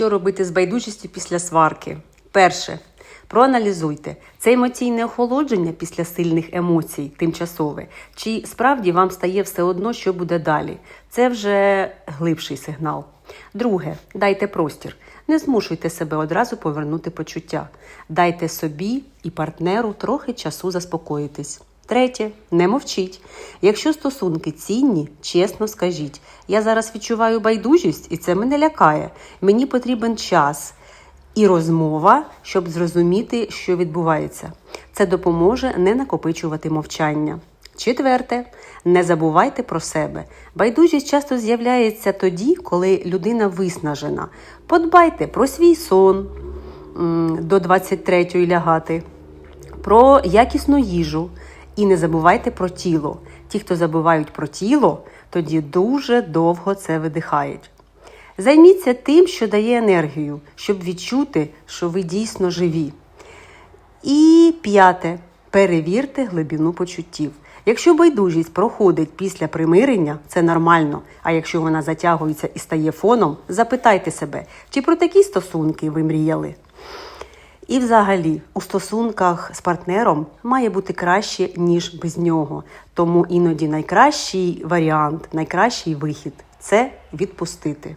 Що робити з байдужістю після сварки? Перше. Проаналізуйте, це емоційне охолодження після сильних емоцій, тимчасове, чи справді вам стає все одно, що буде далі. Це вже глибший сигнал. Друге, дайте простір. Не змушуйте себе одразу повернути почуття. Дайте собі і партнеру трохи часу заспокоїтись. Третє, не мовчіть. Якщо стосунки цінні, чесно скажіть: я зараз відчуваю байдужість, і це мене лякає. Мені потрібен час і розмова, щоб зрозуміти, що відбувається. Це допоможе не накопичувати мовчання. Четверте, не забувайте про себе. Байдужість часто з'являється тоді, коли людина виснажена. Подбайте про свій сон до 23-ї лягати, про якісну їжу. І не забувайте про тіло. Ті, хто забувають про тіло, тоді дуже довго це видихають. Займіться тим, що дає енергію, щоб відчути, що ви дійсно живі. І п'яте. Перевірте глибину почуттів. Якщо байдужість проходить після примирення, це нормально. А якщо вона затягується і стає фоном, запитайте себе, чи про такі стосунки ви мріяли. І взагалі у стосунках з партнером має бути краще, ніж без нього. Тому іноді найкращий варіант, найкращий вихід це відпустити.